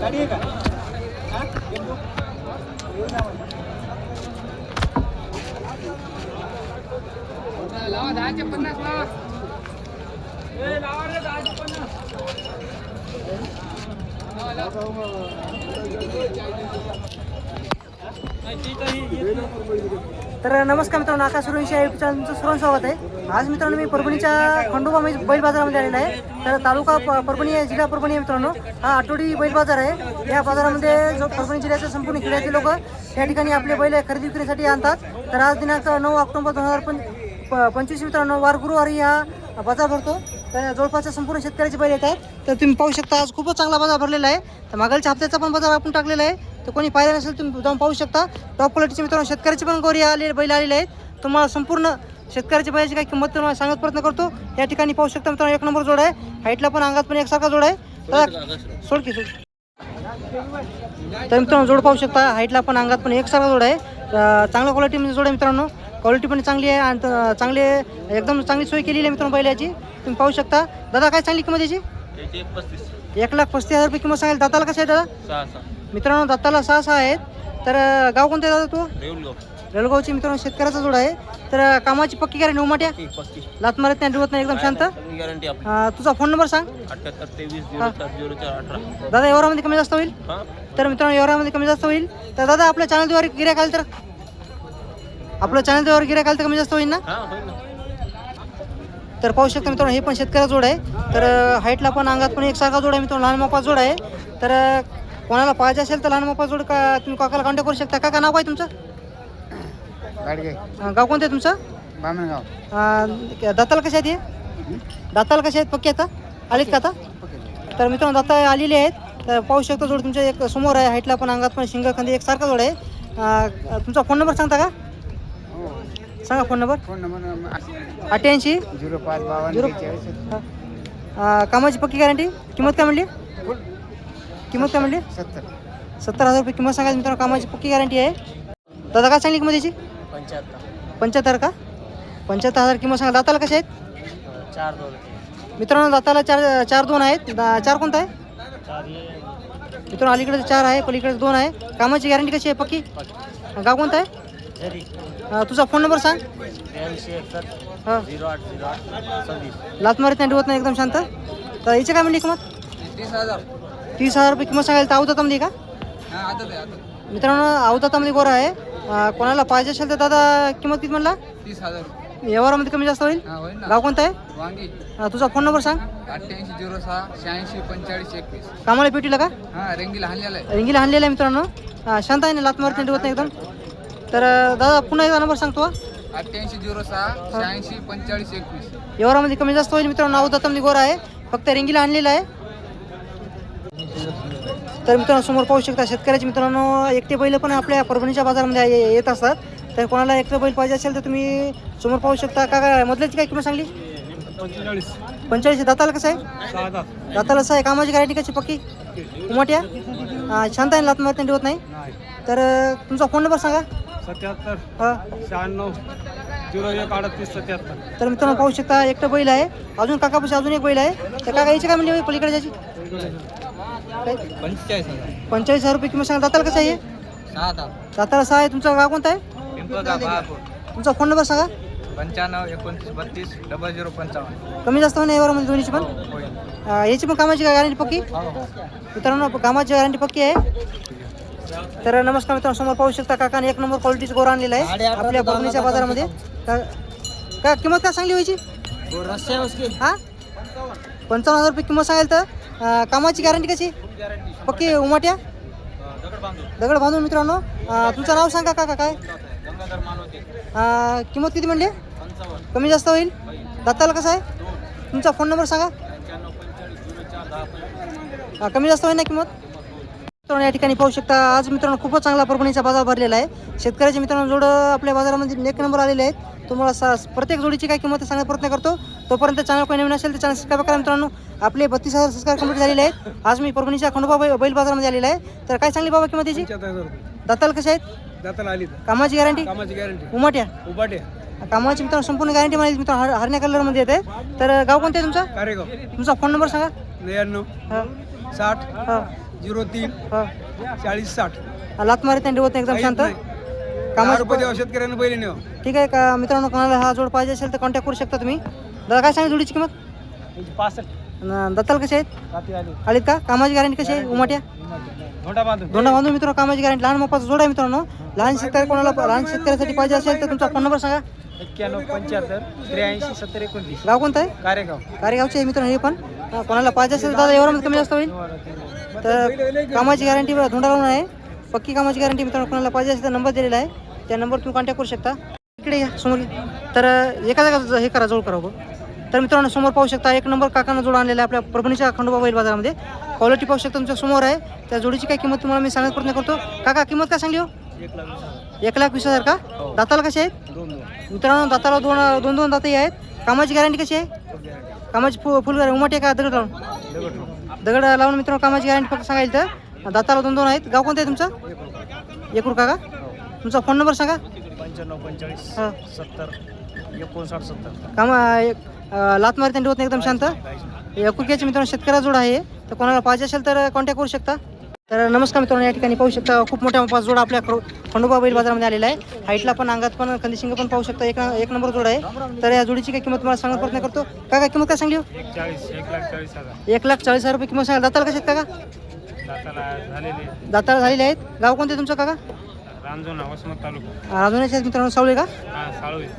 गाडी आहे का लावा दहाचे पन्नास लावा लावा रे दहाचे पन्नास. तर नमस्कार मित्रांनो आकाश सुरवंशी या युट्यूब चॅनलचं स्वागत आहे. आज मित्रांनो मी परभणीच्या खंडोबा बैल बाजारामध्ये आलेला आहे. तर तालुका प- परभणी आहे जिल्हा परभणी आहे मित्रांनो. हा आठवडी बैल बाजार आहे. या बाजारामध्ये जो परभणी जिल्ह्याचे संपूर्ण खेड्यातील लोक या ठिकाणी आपले बैल खरेदी विक्रीसाठी आणतात. तर आज दिनांक नऊ ऑक्टोबर दोन हजार पण प- पंचवीस मित्रांनो वार गुरुवारी हा बाजार भरतो. तर जवळपासच्या संपूर्ण शेतकऱ्याचे बैल येत आहेत तर तुम्ही पाहू शकता आज खूपच चांगला बाजार भरलेला आहे. तर मागलच्या हप्त्याचा पण बाजार आपण टाकलेला आहे. तर कोणी पाहिलं नसेल तुम्ही जाऊन पाहू शकता. टॉप क्वालिटीचे मित्रांनो शेतकऱ्याचे पण गोरी आले बैल आलेले आहेत. तुम्हाला संपूर्ण शेतकऱ्याच्या बैलाची काही किंमत तुम्हाला सांगत प्रयत्न करतो. या ठिकाणी पाहू शकता मित्रांनो एक नंबर जोड आहे. हाईटला पण अंगात पण एकसारखा जोड आहे. दादा, सोड की सोड तर मित्रांनो जोड पाहू शकता. हाईटला पण अंगात पण एकसारखा जोड आहे. चांगल्या क्वालिटीमध्ये जोड आहे मित्रांनो. क्वालिटी पण चांगली आहे आणि चांगले एकदम चांगली सोय केलेली आहे मित्रांनो बैलाची. तुम्ही पाहू शकता. दादा काय चांगली किंमत याची? एक लाख पस्तीस हजार रुपये किंमत सांगेल दाताला कसं आहे दादा? मित्रांनो दाताला सहा सहा आहेत. तर गाव कोणतं आहे दादा तू? रेलगावची मित्रांनो शेतकऱ्याचा जोड आहे. तर कामाची पक्की गॅरंटी उमाट्या एक पस्तीस लात मारत नाही डुवत नाही एकदम शांत? तुझा फोन नंबर सांग. दादा एवढ्यामध्ये कमी जास्त होईल? हां. तर मित्रांनो एवढ्यामध्ये कमी जास्त होईल. तर दादा आपल्या चॅनलद्वारे गिऱ्हाईक आलं तर? आपलं चॅनलद्वारे गिऱ्हाईक आलं तर कमी जास्त होईल ना? हां तर पाहू शकता मित्रांनो हे पण शेतकऱ्या जोड आहे. तर हाईटला पण अंगात पण एकसारखा जोड आहे मित्रांनो लहान मोपा जोड आहे. तर कोणाला पाहिजे असेल तर लहान मोपा जोड का तुम्ही काकाला कॉन्टॅक्ट करू शकता. काका नाव काय तुमचं? गाडगे. अं, गाव कोणतं आहे तुमचं? बामणगाव. अं, दाताला कसे आहेत हे? दाताला कसे आहेत? पक्के आता आलेत का आता? तर मित्रांनो दाता आलेले आहेत. तर पाहू शकता जोड तुमच्या एक समोर आहे हाईटला पण अंगात पण शिंग खांदी एकसारखा जोड आहे. अं, तुमचा फोन नंबर सांगता का? हो सांगा फोन नंबर फोन नंबर अठ्ठ्याऐंशी. झिरो पाच बावन्न झिरो बेचाळीस. अं, कामाची पक्की गॅरंटी किंमत काय म्हणली? किंमत काय म्हणली? सत्तर. सत्तर हजार रुपये किंमत सांगायची मित्रांनो कामाची पक्की गॅरंटी आहे. दादा काय सांगली किंमत याची पंच्याहत्तर. पंच्याहत्तर का? पंच्याहत्तर हजार किंमत सांगा. दाताला कसे आहेत? चार दोन मित्रांनो दाताला चार चार दोन आहेत. दा- चार कोणता आहे? चार मित्रांनो अलीकडे चार आहे पलीकडे दोन आहे. कामाची गॅरंटी कशी आहे पक्की? गाव कोणतं आहे? जरी. अं, तुझा फोन नंबर सांग. त्र्याऐंशी एकसष्ट हां. झिरो आठ झिरो आठ सव्वीस. लात मारत नाही डुवत नाही एकदम शांत. तर याची काय म्हणली किंमत? तीस हजार. तीस हजार रुपये किंमत सांगायला तर अवतातामध्ये का? हा आता ते आता मित्रांनो अवतातामध्ये गोरा आहे. कोणाला पाहिजे असेल तर दादा किंमत किती म्हणला? तीस हजार. व्यवहारामध्ये कमी जास्त होईल? गाव कोणतं आहे? वांगी. तुझा फोन नंबर सांग. अठ्ठ्याऐंशी झिरो सहा शहाऐंशी पंचेचाळीस एकवीस. कामाला पेटीला का? हा रेंगीला हाणलेला आहे. रिंगीला आणलेला आहे मित्रांनो. शांत आहे ना लात मारत नाही एकदम. तर दादा पुन्हा एकदा नंबर सांगतो. अठ्ठ्याऐंशी झिरो सहा शहाऐंशी पंचेचाळीस एकवीस. व्यवहारामध्ये कमी जास्त होईल मित्रांनो. अवतातामध्ये गोरा आहे. फक्त रिंगीला आणलेला आहे. तर मित्रांनो समोर पाहू शकता शेतकऱ्याचे मित्रांनो एकटे बैल पण आपल्या परभणीच्या बाजारामध्ये ये- येत असतात. तर कोणाला एकटं बैल पाहिजे असेल तर तुम्ही समोर पाहू शकता. का काय मधल्याची काय किंमत सांगली? पंचेचाळीस. दाताला कसं आहे? दाताला असं आहे? कामाची गॅरंटी कशी पक्की? उमट्या? अं, शांत आहे लात मारत होत नाही? तर तुमचा फोन नंबर सांगा. सत्याहत्तर. हा. शहाण्णव. झिरो एक अडतीस सत्याहत्तर. तर मित्रांनो पाहू शकता एकटं बैल आहे. अजून काकापाशी अजून एक बैल आहे. तर काका याची काय म्हणली? पलीकडे जायची. पंचेचाळीस हजार. पंचेचाळीस हजार रुपये किंमत सांगा. दाताला कसं आहे हे? सहा दाताला सहा आहे. तुमचं गाव कोणतं आहे? पिंपळगाव बहापूर. तुमचा फोन नंबर सांगा. पंच्याण्णव एकोणतीस बत्तीस डबल झिरो पंचावन्न. कमी जास्त होणे यावरमध्ये दोन्हीची पण? होईल. अं, याची पण कामाची गॅरंटी पक्की? मित्रांनो कामाची गॅरंटी पक्की आहे. तर नमस्कार मित्रांनो समोर पाहू शकता काकाने एक नंबर क्वालिटीचं गोरा आणलेला आहे. आपल्या परभणीच्या बाजारामध्ये. का का किंमत काय सांगली व्हायची हा? पंचावन्न हजार रुपये किंमत सांगाल तर? कामाची गॅरंटी कशी? पक्की उमाट्या? दगड बांधून मित्रांनो तुमचं नाव सांगा काका काय? गंगाधर मानवते किंमत किती म्हणली? पंचावन्न कमी जास्त होईल? दत्ताला कसं आहे? तुमचा फोन नंबर सांगा. पंच्याण्णव पंचेचाळीस झिरो चार दहा कमी जास्त होईल ना किंमत? मित्रांनो या ठिकाणी पाहू शकता आज मित्रांनो खूपच चांगला परभणीचा बाजार भरलेला आहे. शेतकऱ्याचे मित्रांनो जोड आपल्या बाजारामध्ये एक नंबर आलेले आहेत. तुम्हाला सा प्रत्येक जोडीची काय किंमत सांगण्याचा प्रयत्न करतो. तोपर्यंत चॅनल काही नवीन असेल तर चॅनल सबस्क्राईब करा मित्रांनो. आपले बत्तीस हजार सबस्क्राईब कंप्लीट झालेले आहेत. आज मी परभणीच्या खंडोबा बैल बाजारामध्ये आलेला आहे. तर काय सांगली बाबा किंमत याची पंच्याहत्तर हजार रुपये. दाताला कसे आहेत? जाताना आली कामाची गॅरंटी कामाची गॅरंटी उमाट्या? उभाटे कामाची मित्रांनो संपूर्ण गॅरंटी मला मित्रांनो हर हरण्या कलरमध्ये येते. तर गाव कोणतं तुमचं? तुमचा फोन नंबर सांगा. त्र्याण्णव हां. साठ हां. झिरो तीन चाळीस साठ. लात मारित नाही होत नाही एकदम शांत? कामाची रुपये द्यावं शेतकऱ्यांना बैल नेवा. ठीक आहे का? मित्रांनो कोणाला हा जोड पाहिजे असेल तर कॉन्टॅक्ट करू शकता तुम्ही. दादा काय सांगितलं जोडीची किंमत? पासष्ट. न- दत्ताल कसे आहेत? रात्री आले. आलीत का? कामाची गॅरंटी कशी आहे? उमाट्या? धोंडा बांधून. मित्रांनो कामाची गॅरंटी लहान मोपाचा जोड आहे मित्रांनो. लहान शेतकरी कोणाला लहान शेतकऱ्यासाठी पाहिजे असेल तर तुमचा फोन नंबर सांगा. एक्क्याण्णव पंच्याहत्तर त्र्याऐंशी सत्तर एकोणतीस. गाव कोणतं आहे? कारेगाव. कार्यगावचे आहे मित्रांनो हे पण. अं, कोणाला पाहिजे असेल तर दादा एवढ्यामध्ये कमी जास्त होईल. तर कामाची गॅरंटी धोंडा लावून आहे. पक्की कामाची गॅरंटी मित्रांनो कोणाला पाहिजे असेल तर नंबर दिलेला आहे. त्या नंबर तुम्ही कॉन्टॅक्ट करू शकता. इकडे या समोर. तर एका जागा हे करा जोड करा बघ तर मित्रांनो समोर पाहू शकता एक नंबर काकांना जोड आणलेला आहे आपल्या परभणीच्या खंडोबा बैल बाजारामध्ये. क्वालिटी पाहू शकता तुमच्यासमोर आहे. त्या जोडीची काय किंमत तुम्हाला मी सांगण्याचा प्रयत्न करतो. काका किंमत काय सांगली हो? एक लाख वीस हजार का? दाताला कसे आहेत? मित्रांनो दाताला दोन दोन दोन दातही आहेत. कामाची गॅरंटी कशी आहे? कामाची फु फुल उमाटे का? दगड लावून. दगड लावून मित्रांनो कामाची गॅरंटी फक्त सांगायला तर दाताला दोन दोन आहेत. गाव कोणतं आहे तुमचं? एकूर का तुमचा फोन नंबर सांगा. पंच्याण्णव पंचेचाळीस हां. सत्तर एकोणसाठ सत्तर. कामा लात मारते होत नाही एकदम शांत. एकुरक्याचे मित्रांनो शेतकऱ्या जोड आहे. तर कोणाला पाहिजे असेल तर कॉन्टॅक्ट करू शकता. तर नमस्कार मित्रांनो या ठिकाणी पाहू शकता. खूप मोठ्या पाच जोड आपल्या खंडोबा बैल बाजारामध्ये आलेला आहे. हाईटला पण अंगात पण कंदिशिंग पण पाहू शकता. एक एक नंबर जोड आहे. तर या जोडीची काय किंमत मला सांगण्याचा प्रयत्न करतो? काय काय किंमत काय सांगली हो? एक लाख चाळीस हजार एक लाख चाळीस हजार रुपये किंमत सांगा. दाताला कसे आहेत काका? दाताला झालेले आहेत. गाव कोणते तुमचं काका? रांजोना वसमत तालुका. राजूनेचे आहेत मित्रांनो सावळे का?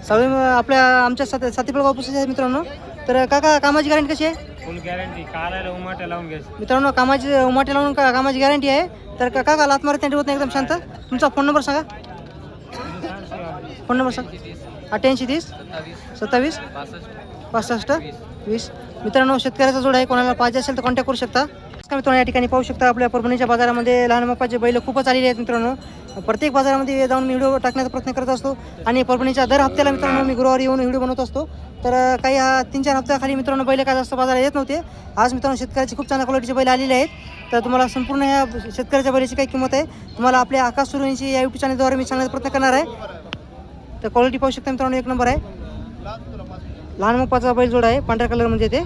सावळे. आपल्या आमच्या सात सातीपळ आहेत मित्रांनो. तर काका कामाची गॅरंटी कशी आहे? फुल गॅरंटी कालायला उमाट्या लावून घ्यायची. मित्रांनो कामाची उमाटे लावून का कामाची गॅरंटी आहे. तर का काका लात मारत होत नाही एकदम शांत. तुमचा फोन नंबर सांगा. फोन नंबर सांगा. अठ्ठ्याऐंशी तीस सत्तावीस पासष्ट वीस. मित्रांनो शेतकऱ्याचा जोड आहे. कोणाला पाहिजे असेल तर कॉन्टॅक्ट करू शकता. नमस्कार मित्रांनो या ठिकाणी पाहू शकता आपल्या परभणीच्या बाजारामध्ये लहान मापाचे बैल खूपच आलेले आहेत मित्रांनो. प्रत्येक बाजारामध्ये जाऊन मी व्हिडिओ टाकण्याचा प्रयत्न करत असतो आणि परभणीच्या दर हप्त्याला मित्रांनो मी गुरुवारी येऊन व्हिडिओ बनवत असतो. तर काही हा तीन चार हप्त्याखाली मित्रांनो बैल काय जास्त बाजारात येत नव्हते. आज मित्रांनो शेतकऱ्याचे खूप चांगल्या क्वालिटीचे बैल आलेले आहेत. तर तुम्हाला संपूर्ण ह्या शेतकऱ्याच्या बैलाची काय किंमत आहे. तुम्हाला आपल्या आकाश सुरुंची या यूट्यूब चॅनलद्वारे मी सांगण्याचा प्रयत्न करणार आहे. तर क्वालिटी पाहू शकता मित्रांनो एक नंबर आहे. लहान मोपाचा बैल जोड आहे पांढऱ्या कलरमध्ये ते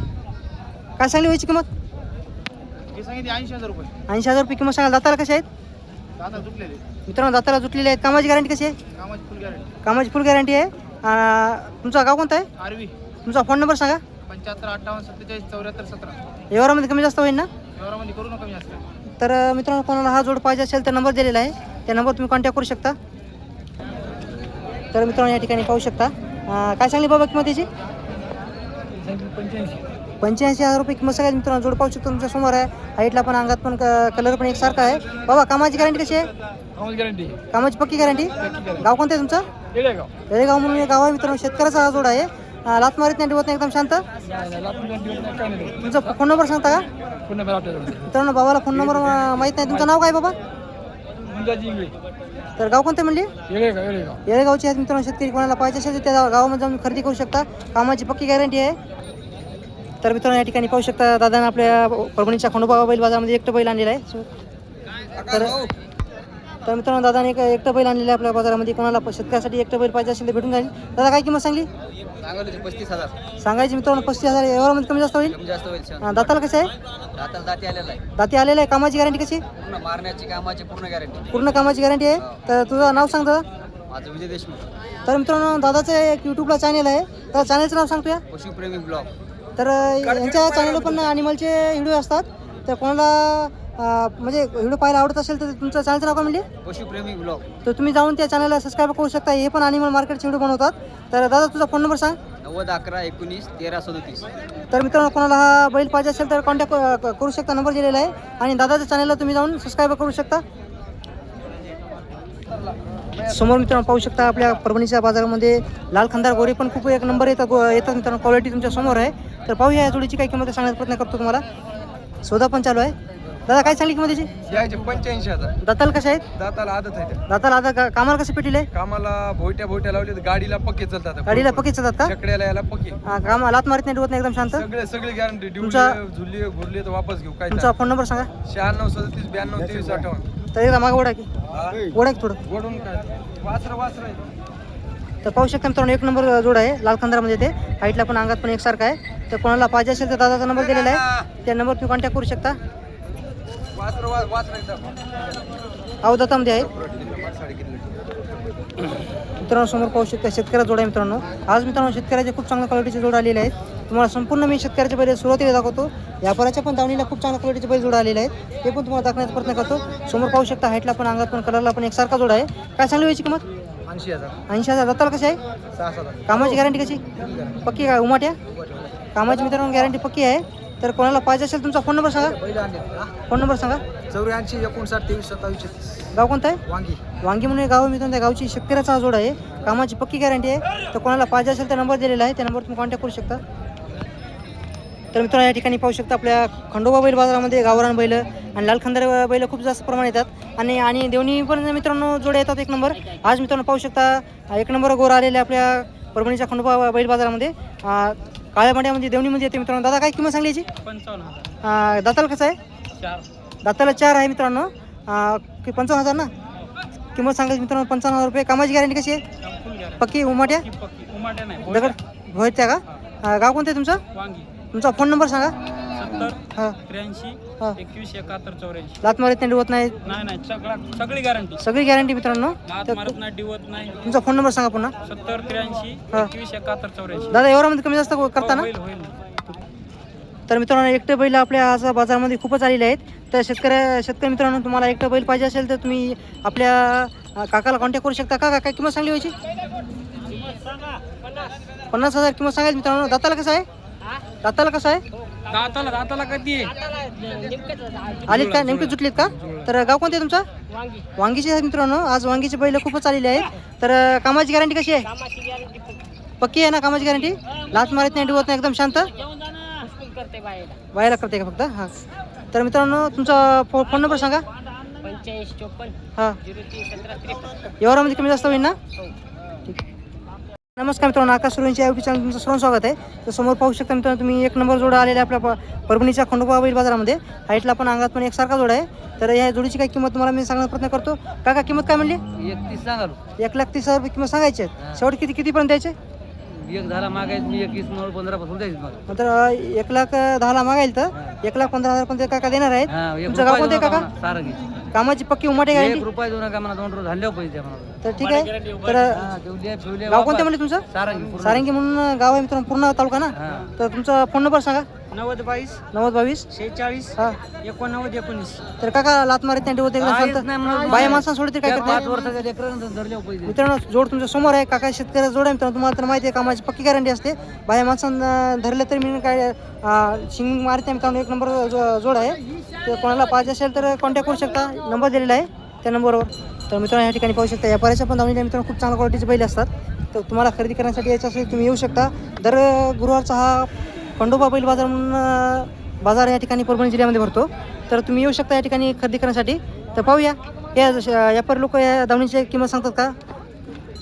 काय सांगली व्हायची किंमत? हे सांगितले ऐंशी हजार रुपये. ऐंशी हजार रुपये किंमत सांगाल दाताला कसे आहेत? दादा चुकलेले मित्रांनो दाताला जुटलेले आहेत. कामाची गॅरंटी कशी आहे? कामाची फुल गॅरंटी कामाची फुल गॅरंटी आहे. अं, तुमचा गाव कोणता आहे? आरवी. तुमचा फोन नंबर सांगा. पंच्याहत्तर अठ्ठावन्न सत्तेचाळीस चौऱ्याहत्तर सतरा. व्यवहारामध्ये कमी जास्त होईल ना? व्यवहारामध्ये करू नका मी असं तर अं, मित्रांनो कोणाला हा जोड पाहिजे असेल तर नंबर दिलेला आहे. त्या नंबर तुम्ही कॉन्टॅक्ट करू शकता. तर मित्रांनो या ठिकाणी पाहू शकता. अं, काय सांगली बाबा किंमत याची पंच्याऐंशी. पंच्याऐंशी हजार रुपये किंमत सगळ्यात मित्रांनो जोड पाहू शकतो तुमच्यासमोर आहे. हाईटला पण अंगात पण कलर पण एकसारखा आहे. बाबा कामाची गॅरंटी कशी आहे? कामाची गॅरंटी कामाची पक्की गॅरंटी गाव कोणतं आहे तुमचं? येडेगाव. गाव म्हणून गाव आहे मित्रांनो शेतकऱ्याचा हा जोड आहे. लात मारीत नाही होत नाही एकदम शांत? तुमचा फोन नंबर सांगता का? पुन्हा आपल्याकडे मित्रांनो बाबाला फोन नंबर माहीत नाही. तुमचं नाव काय बाबा? तर गाव कोणतं म्हणले? येळेगावचे आहेत मित्रांनो शेतकरी कोणाला पाहिजे असेल तर त्या गावामध्ये जाऊन खरेदी करू शकता. कामाची पक्की गॅरंटी आहे. तर मित्रांनो या ठिकाणी पाहू शकता दादाने आपल्या परभणीच्या खंडोबा बैल बाजारामध्ये एकटं बैल आणलेला आहे. तर तर मित्रांनो दादाने एक एकटं बैल आणलेलं आहे आपल्या बाजारामध्ये. कोणाला शेतकऱ्यासाठी एकटं बैल पाहिजे असेल तर भेटून जाईल. दादा काय किंमत सांगली? पस्तीस हजार. सांगायची मित्रांनो पस्तीस हजार. एवढ्यामध्ये कमी जास्त होईल? कमी जास्त होईल छान अं, दाताला कसं आहे? दाती आलेला आहे. दाती आलेलं आहे. कामाची गॅरंटी कशी? पूर्ण मारण्याची कामाची पूर्ण गॅरंटी. पूर्ण कामाची गॅरंटी आहे. तर तुझं नाव सांग दादा माझं विजय देशमुख. तर मित्रांनो दादाचं एक यूट्यूबला चॅनल आहे. तर चॅनलचं नाव सांगतो या पशुप्रेमी ब्लॉग. तर यांच्या चॅनलवर पण अॅनिमलचे व्हिडिओ असतात. तर कोणाला अ, म्हणजे व्हिडिओ पाहायला आवडत असेल तर तुमचं चॅनलचं नाव काय म्हणले? पशुप्रेमी ब्लॉग तर तुम्ही जाऊन त्या चॅनलला सबस्क्राईब करू शकता. हे पण अॅनिमल मार्केटचे व्हिडिओ बनवतात. तर दादा तुझा फोन नंबर सांग. नव्वद अकरा एकोणीस तेरा सदोतीस. तर मित्रांनो कोणाला हा बैल पाहिजे असेल तर कॉन्टॅक्ट करू शकता. नंबर दिलेला आहे. आणि दादाच्या चॅनलला तुम्ही जाऊन सबस्क्राईब करू शकता. समोर मित्रांनो पाहू शकता आपल्या परभणीच्या बाजारामध्ये लाल खंदार गोरे पण खूप एक नंबर येतात गो- येतात मित्रांनो. क्वालिटी तुमच्यासमोर आहे. तर पाहूया या जोडीची काय किंमत सांगण्याचा प्रयत्न करतो तुम्हाला. सौदा पण चालू आहे. दादा काय सांगली किंमत याची यायचे पंच्याऐंशी हजार. दाताल कसे आहेत? दाताला आदत आहे त्या दाताला आता का- कामाला कसे पेटील? आहे कामाला भोयट्या भोयट्या लावले तर गाडीला पक्के चालतात गाडीला पकीच जातात का? छकड्याला याला पक्के. हा, काम लात मारित नाही होत नाही एकदम शांत? सगळे सगळे गॅरंटी तुमचा- झुलले घुरले तर वापस घेऊ काय तुमचा फोन नंबर सांगा. शहाण्णव सदतीस ब्याण्णव तेवीस अठ्ठावन्न. तर एकदा मागं ओढा की. हा? ओढा की थोडं. गोडून काय? वासर वासर. आहे तर पाहू शकता मित्रांनो एक नंबर जोड आहे लाल खंदारामध्ये ते. हाईटला पण अंगात पण एकसारखा आहे. तर कोणाला पाहिजे असेल तर दादाचा नंबर दिलेला आहे. त्या नंबर तुम्ही कॉन्टॅक्ट करू शकता. अहो वा- आहे. मित्रांनो समोर पाहू शकता शेतकऱ्या जोडा आहे मित्रांनो. आज मित्रांनो शेतकऱ्याचे खूप चांगल्या क्वालिटीचे जोड आलेले आहेत. तुम्हाला संपूर्ण मी शेतकऱ्याचे बैल सुरुवातीला दाखवतो. व्यापाराच्या पण दावणीला खूप चांगल्या क्वालिटीचे बैल जोड आलेले आहेत. ते पण तुम्हाला दाखवण्याचा प्रयत्न करतो. समोर पाहू शकता हाईटला पण अंगात पण कलरला पण एकसारखा जोड आहे. काय सांगली याची किंमत ऐंशी हजार. ऐंशी हजार. दत्ताला कशी आहे? सहा सात कामाची गॅरंटी कशी? पक्की काय उमाट्या कामाची मित्रांनो गॅरंटी पक्की आहे. तर कोणाला पाहिजे असेल तुमचा फोन नंबर सांगा. पहिलं आणले फोन नंबर सांगा. चौऱ्याऐंशी एकोणसाठ तेवीस सत्तावीस छत्तीस. गाव कोणतं आहे? वांगी. वांगी म्हणून एक गाव आहे मित्रांनो त्या गावची शेतकऱ्याचा हा जोड आहे. कामाची पक्की गॅरंटी आहे. तर कोणाला पाहिजे असेल तर नंबर दिलेला आहे. त्या नंबर तुम्ही कॉन्टॅक्ट करू शकता. तर मित्रांनो या ठिकाणी पाहू शकता आपल्या खंडोबा बैल बाजारामध्ये गावरान बैल आणि लाल खंदार बैल खूप जास्त प्रमाणात येतात. आणि आणि देवणी पण मित्रांनो जोडे येतात एक नंबर. आज मित्रांनो पाहू शकता एक नंबर गोर आलेले आपल्या परभणीच्या खंडोबा बैल बाजारामध्ये. काळ्या मांड्यामध्ये देवणीमध्ये येते मित्रांनो. दादा काय किंमत सांगली याची? पंचावन्न दाताला कसं आहे? दाताला चार आहे मित्रांनो. पंचावन्न हजार ना? किंमत सांगायची मित्रांनो पंचावन्न हजार रुपये. कामाची गॅरंटी कशी आहे? पक्की उमाट्या? दगड होय त्या का? गाव कोणतं आहे तुमचं? तुमचा फोन नंबर सांगा. सत्तर हां. त्र्याऐंशी हां. एकवीस एकाहत्तर चौऱ्याऐंशी. लात मारत नाही डिवत नाही? नाही नाही सगळा सगळी गॅरंटी सगळी गॅरंटी मित्रांनो. लात तर मारत नाही डिवत नाही. तुमचा फोन नंबर सांगा पुन्हा. सत्तर त्र्याऐंशी हां. एकवीस एकाहत्तर चौऱ्याऐंशी. दादा एवढ्यामध्ये कमी जास्त करता ना? होईल होईल. तर मित्रांनो एकटं बैल आपल्या आज बाजारामध्ये खूपच आलेले आहेत. तर शेतकऱ्या शेतकरी मित्रांनो तुम्हाला एकटं बैल पाहिजे असेल तर तुम्ही आपल्या अं, काकाला कॉन्टॅक्ट करू शकता. का काय किंमत सांगली व्हायची पन्नास हजार किंमत सांगायची मित्रांनो. दाताला कसं आहे? दाताला कसं आहे? दाताला दाताला कधी आलीत का? नेमके जुटलीत का? तर गाव कोणते तुमचं? वांगीचे आहेत मित्रांनो. आज वांगीचे बैल खूपच आलेले आहेत. तर कामाची गॅरंटी कशी आहे? पक्की आहे ना कामाची गॅरंटी लाच मारत नाही डिवत नाही एकदम शांत? बायला करते का फक्त? हां. तर मित्रांनो तुमचा फो फोन नंबर सांगा. हां. व्यवहारामध्ये कमी जास्त होईल ना? ठीक नमस्कार मित्रांनो आकाश सुरेंच्या युट्यूब चॅनल तुमचं सर्व स्वागत आहे. तर समोर पाहू शकता मित्रांनो तुम्ही एक नंबर जोडा आलेला आपल्या प- परभणीच्या खंडोबा बैल बाजारामध्ये. हाईटला पण अंगात पण एकसारखा जोड आहे. तर या जोडीची काय किंमत तुम्हाला मी सांगण्याचा प्रयत्न करतो. काका किंमत काय म्हणली? एकतीस सांगा एक लाख तीस हजार रुपये किंमत सांगायची शेवट किती कितीपर्यंत द्यायचे? एक झाला मागायचं मी एकवीस नऊ पंधरा पासून द्यायचं अं, एक लाख दहाला मागायला तर एक लाख पंधरा हजार पर्यंत काका देणार आहेत. एक तुमचं गाव कोणतं काका? सारंगी कामाची पक्की उमाटे एक गॅरंटी रुपये देऊ नका मला दोन रुपये झाल्यावर पैसे द्या मला तर ठीक आहे. तर हा, गाव कोणते म्हणले तुमचं? सारंगी पूर्ण. सारंगी म्हणून गाव आहे मित्रांनो पूर्ण तालुका ना? हा. तर तुमचा फोन नंबर सांगा. नव्वद बावीस. नव्वद बावीस. शेहेचाळीस. हा. एकोणनव्वद एकोणीस. तर काका लात मारत नाही ठेवत एकदम काहीच बाया माणसांना सोडते काय करत? पाच नाही वर्षाच्या लेकरांना धरल्यावर पैसे. मित्रांनो जोड तुमच्यासमोर आहे. काका शेतकऱ्याचा जोड आहे मित्रांनो. तुम्हाला तर माहिती आहे कामाची पक्की गॅरंटी असते. बाया माणसांना धरलं तरी मी काय अं, शिंग मारत मित्रांनो. एक नंबर जो- जोड आहे. तर कोणाला पाहिजे असेल तर कॉन्टॅक्ट करू शकता. नंबर दिलेला आहे त्या नंबरवर तर मित्रांनो या ठिकाणी पाहू शकता व्यापाऱ्याच्या पण दावणीला मित्रांनो खूप चांगल्या क्वालिटीचे बैल असतात. तर तुम्हाला खरेदी करण्यासाठी यायचं असेल तुम्ही येऊ शकता. दर गुरुवारचा हा खंडोबा बैल बाजार म्हणून बाजार या ठिकाणी परभणी जिल्ह्यामध्ये भरतो. तर तुम्ही येऊ शकता या ठिकाणी खरेदी करण्यासाठी. तर पाहूया. या व्यापारी लोक या दावणीची किंमत सांगतात का?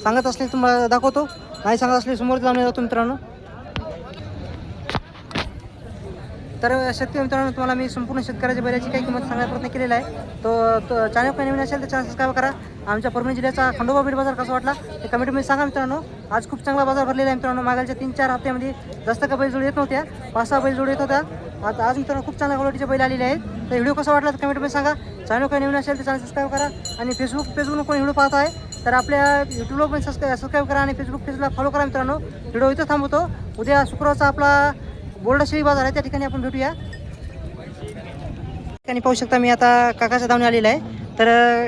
सांगत असले तुम्हाला दाखवतो. नाही सांगत असले समोर जाऊन जातो मित्रांनो. तर शेतकरी मित्रांनो तुम्हाला मी संपूर्ण शेतकऱ्याच्या बैलाची काही किंमत सांगण्याचा प्रयत्न केलेला आहे. तो तो चॅनल काही नवीन असेल तर चॅनल सबस्क्राईब करा. आमच्या परभणी जिल्ह्याचा खंडोबा बीड बाजार कसा वाटला ते कमेंटमध्ये सांगा मित्रांनो. आज खूप चांगला बाजार भरलेला आहे मित्रांनो. मागालच्या तीन चार हप्त्यामध्ये जास्त का बैल जोड येत नव्हत्या. पाच सहा बैल जोड येत होत्या. आता आज मित्रांनो खूप चांगल्या क्वालिटीचे बैल आलेले आहेत. तर व्हिडिओ कसा वाटला तर कमेंटमध्ये सांगा. चॅनल काही नवीन असेल तर चॅनल सबस्क्राईब करा. आणि फेसबुक पेजवरून कोणी व्हिडिओ पाहत आहे तर आपल्या यूट्यूबला पण सबस्क्राईब सबस्क्राईब करा आणि फेसबुक पेजला फॉलो करा मित्रांनो. व्हिडिओ इथं थांबवतो. उद्या शुक्रवारचा आपला बोर्डा शेळी बाजार आहे त्या ठिकाणी आपण भेटूया. ठिकाणी पाहू शकता मी आता काकाच्या धावणी आलेला आहे. तर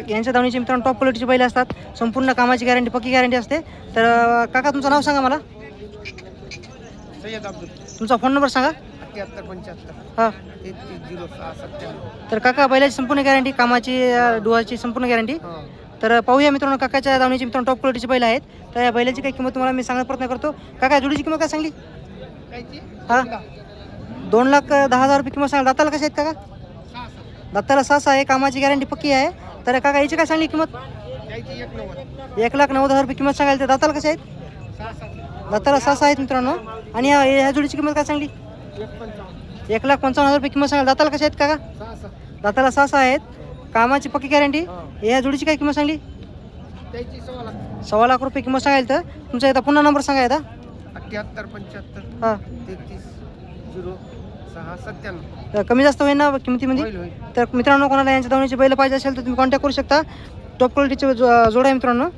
यांच्या धावणीचे मित्रांनो टॉप क्वालिटीचे बैल असतात. संपूर्ण कामाची गॅरंटी पक्की गॅरंटी असते. तर काका तुमचं नाव सांगा मला. तुमचा फोन नंबर सांगा. हां. तर काका बैलाची संपूर्ण गॅरंटी कामाची डुवाची संपूर्ण गॅरंटी तर पाहूया मित्रांनो काकाच्या धावणीचे मित्रांनो टॉप क्वालिटीचे बैल आहेत. तर या बैलाची काही किंमत तुम्हाला मी सांगण्याचा प्रयत्न करतो. काका जोडीची किंमत काय सांगली? हां. दोन लाख दहा हजार रुपये किंमत सांगा. दाताला कसे आहेत काका? दाताला सहा सहा आहे कामाची गॅरंटी पक्की आहे. तर काका याची काय सांगली किंमत? एक लाख नव्वद हजार रुपये किंमत सांगायला तर दाताला कसे आहेत? दाताला सहा सहा आहेत मित्रांनो. आणि ह्या ह्या जोडीची किंमत काय सांगली? एक लाख पंचावन्न हजार रुपये किंमत सांगायला दाताला कसे आहेत काका? दाताला सहा सहा आहेत. कामाची पक्की गॅरंटी या जोडीची काय किंमत सांगली? त्याची सव्वा लाख. सव्वा लाख रुपये किंमत सांगायला तर. तुमचा एकदा पुन्हा नंबर सांगा एकदा. अठ्ठ्याहत्तर पंच्याहत्तर हां. तेहतीस झिरो सहा सत्त्याण्णव. तर कमी जास्त होईल ना किमतीमध्ये? होईल तर मित्रांनो कोणाला यांच्या धावण्याची बैल पाहिजे असेल तर तुम्ही कॉन्टॅक्ट करू शकता. टॉप क्वालिटीचे जो- जोडा आहे मित्रांनो.